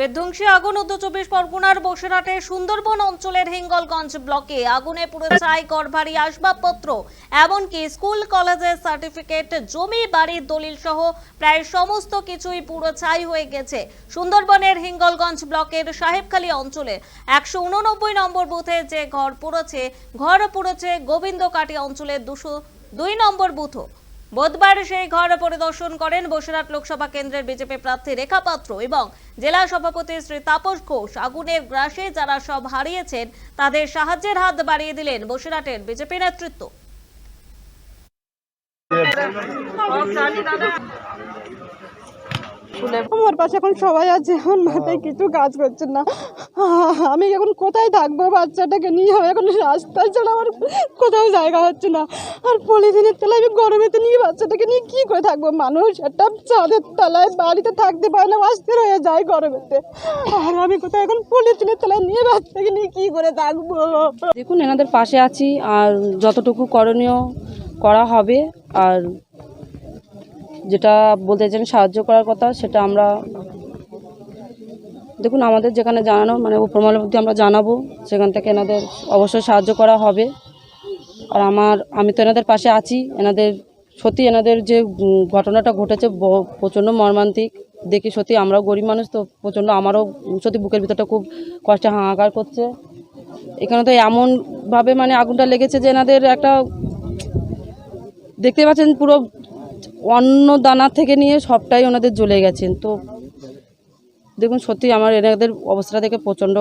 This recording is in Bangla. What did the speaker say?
বিধ্বংসী আগুন উত্তর চব্বিশ পরগনার বসিরহাটে সুন্দরবন অঞ্চলের হিঙ্গলগঞ্জ ব্লকে আগুনে পুড়ে ছাই ঘরবাড়ি আসবাবপত্র, এমনকি স্কুল, কলেজের সার্টিফিকেট, জমি বাড়ির দলিল সহ প্রায় সমস্ত কিছুই পুরো ছাই হয়ে গেছে। সুন্দরবনের হিঙ্গলগঞ্জ ব্লকের সাহেবখালী অঞ্চলে একশো উননব্বই নম্বর বুথে যে ঘর পুড়েছে ঘর পুড়েছে গোবিন্দকাটি অঞ্চলের দুশো দুই নম্বর বুথও। বুধবার সেই ঘর পরিদর্শন করেন বসিরহাট লোকসভা কেন্দ্রের বিজেপি প্রার্থী রেখা পাত্র এবং জেলা সভাপতি শ্রী তাপস ঘোষ। আগুনের গ্রাসে যারা সব হারিয়েছেন, তাদের সাহায্যের হাত বাড়িয়ে দিলেন বসিরহাটের বিজেপি নেতৃত্ব। আমার পাশে এখন সবাই আছে, এখন মাথায় কিছু কাজ করছে না। আমি এখন কোথায় থাকব বাচ্চাটাকে নিয়ে? এখন রাস্তায় ছাড়া আমার কোথাও জায়গা হচ্ছে না। আর পলিথিনের তলায় আমি গরমেতে নিয়ে বাচ্চাটাকে নিয়ে কী করে থাকব? মানুষ একটা চাঁদের তলায় বাড়িতে থাকতে পারে না অস্থির হয়ে যায় গরমেতে। আর আমি কোথায় এখন পলিথিনের তলায় নিয়ে বাচ্চাকে নিয়ে কী করে থাকব? দেখুন, এনাদের পাশে আছি আর যতটুকু করণীয় করা হবে আর যেটা বলতে চান সাহায্য করার কথা, সেটা আমরা দেখুন, আমাদের যেখানে জানানো মানে উপরমহলের মধ্যে আমরা জানাব, সেখান থেকে এনাদের অবশ্যই সাহায্য করা হবে। আর আমার, আমি তো এনাদের পাশে আছি, এনাদের, সত্যি এনাদের যে ঘটনাটা ঘটেছে প্রচণ্ড মর্মান্তিক। দেখি সত্যি আমরাও গরিব মানুষ, তো প্রচণ্ড আমারও সত্যি বুকের ভিতরটা খুব কষ্টে হাহাকার করছে। এখানে তো এমনভাবে মানে আগুনটা লেগেছে যে এনাদের একটা, দেখতে পাচ্ছেন পুরো অন্ন দানা থেকে নিয়ে সবটাই ওনাদের জ্বলে গেছেন তো দেখুন সত্যি আমার এনাদের অবস্থা দেখে প্রচণ্ড